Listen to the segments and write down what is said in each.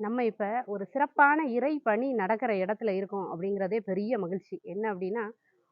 நம்ம இப்போ ஒரு சிறப்பான இறை பணி நடக்கிற இடத்துல இருக்கோம் அப்படிங்கிறதே பெரிய மகிழ்ச்சி. என்ன அப்படின்னா,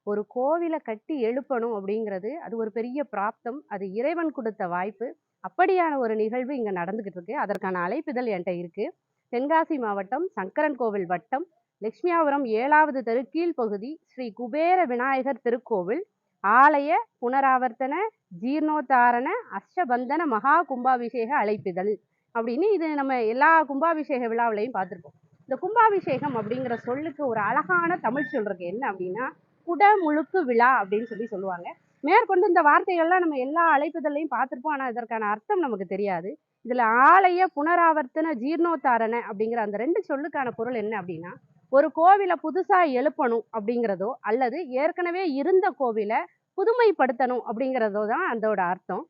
ஒரு கோவிலை கட்டி எழுப்பணும் அப்படிங்கிறது, அது ஒரு பெரிய பிராப்தம். அது இறைவன் கொடுத்த வாய்ப்பு. அப்படியான ஒரு நிகழ்வு இங்கே நடந்துக்கிட்டு இருக்கு. அதற்கான அழைப்பிதழ் என்கிட்ட இருக்குது தென்காசி மாவட்டம், சங்கரன் கோவில் வட்டம், லட்சுமியாபுரம் ஏழாவது தெரு கீழ்ப்பகுதி, ஸ்ரீ குபேர விநாயகர் திருக்கோவில், ஆலய புனராவர்த்தன, ஜீர்ணோத்தாரண, அஷ்டபந்தன மகா கும்பாபிஷேக அழைப்பிதழ். அப்படின்னு இது நம்ம எல்லா கும்பாபிஷேக விழாவிலையும் பார்த்துருப்போம். இந்த கும்பாபிஷேகம் அப்படிங்கிற சொல்லுக்கு ஒரு அழகான தமிழ் சொல் இருக்கு. என்ன அப்படின்னா, குடமுழுக்கு விழா அப்படின்னு சொல்லி சொல்லுவாங்க. மேற்கொண்டு இந்த வார்த்தைகள்லாம் நம்ம எல்லா அழைப்புதலையும் பார்த்துருப்போம். ஆனால் இதற்கான அர்த்தம் நமக்கு தெரியாது. இதில் ஆலய புனராவர்த்தன, ஜீர்ணோத்தாரண அப்படிங்கிற அந்த ரெண்டு சொல்லுக்கான பொருள் என்ன அப்படின்னா, ஒரு கோவிலை புதுசாக எழுப்பணும் அப்படிங்கிறதோ, அல்லது ஏற்கனவே இருந்த கோவிலை புதுமைப்படுத்தணும் அப்படிங்கிறதோ தான் அதோட அர்த்தம்.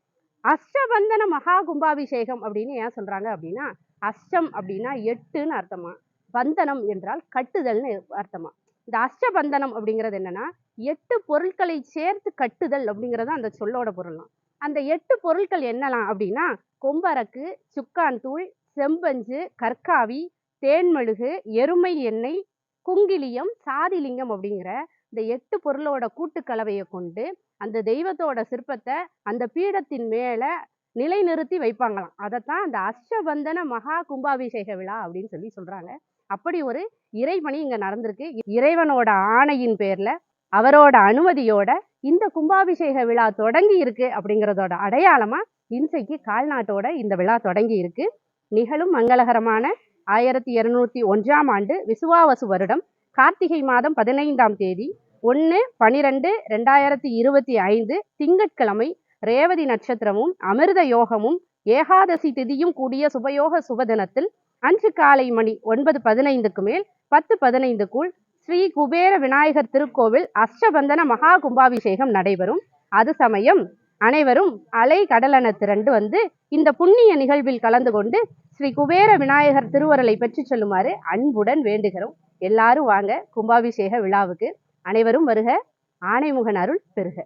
அஷ்டபந்தன மகா கும்பாபிஷேகம் அப்படின்னு ஏன் சொல்கிறாங்க அப்படின்னா, அஷ்டம் அப்படின்னா எட்டுன்னு அர்த்தமா. பந்தனம் என்றால் கட்டுதல்னு அர்த்தமா. இந்த அஷ்டபந்தனம் அப்படிங்கிறது என்னன்னா, எட்டு பொருட்களை சேர்த்து கட்டுதல் அப்படிங்கிறது அந்த சொல்லோட பொருளாம். அந்த எட்டு பொருட்கள் என்னலாம் அப்படின்னா, கொம்பரக்கு, சுக்கான் தூள், செம்பஞ்சு, கற்காவி, தேன்மெழுகு, எருமை எண்ணெய், குங்கிலியம், சாதிலிங்கம் அப்படிங்கிற இந்த எட்டு பொருளோட கூட்டுக்கலவையை கொண்டு, அந்த தெய்வத்தோட சிற்பத்தை அந்த பீடத்தின் மேல நிலைநிறுத்தி வைப்பாங்களாம். அதைத்தான் அந்த அஷ்டபந்தன மகா கும்பாபிஷேக விழா அப்படின்னு சொல்லி சொல்றாங்க. அப்படி ஒரு இறைபணி இங்க நடந்திருக்கு. இறைவனோட ஆணையின் பேர்ல, அவரோட அனுமதியோட இந்த கும்பாபிஷேக விழா தொடங்கி இருக்கு அப்படிங்கிறதோட அடையாளமா, இன்றைக்கு கால்நாட்டோட இந்த விழா தொடங்கி இருக்கு. நிகழும் மங்களகரமான 1201ஆம் ஆண்டு விசுவாவசு வருடம் கார்த்திகை மாதம் 15ஆம் தேதி 1/12/2025 திங்கட்கிழமை ரேவதி நட்சத்திரமும், அமிர்த யோகமும், ஏகாதசி திதியும் கூடிய சுபயோக சுபதினத்தில் அன்று காலை மணி 9:15க்கு மேல் 10:15க்குள் ஸ்ரீ குபேர விநாயகர் திருக்கோவில் அஷ்டபந்தன மகா கும்பாபிஷேகம் நடைபெறும். அது சமயம் அனைவரும் அலை கடலென திரண்டு வந்து இந்த புண்ணிய நிகழ்வில் கலந்து கொண்டு ஸ்ரீ குபேர விநாயகர் திருவருளை பெற்று செல்லுமாறு அன்புடன் வேண்டுகிறோம். எல்லாரும் வாங்க கும்பாபிஷேக விழாவுக்கு. அனைவரும் வருக. ஆணைமுகன் அருள் பெறுக.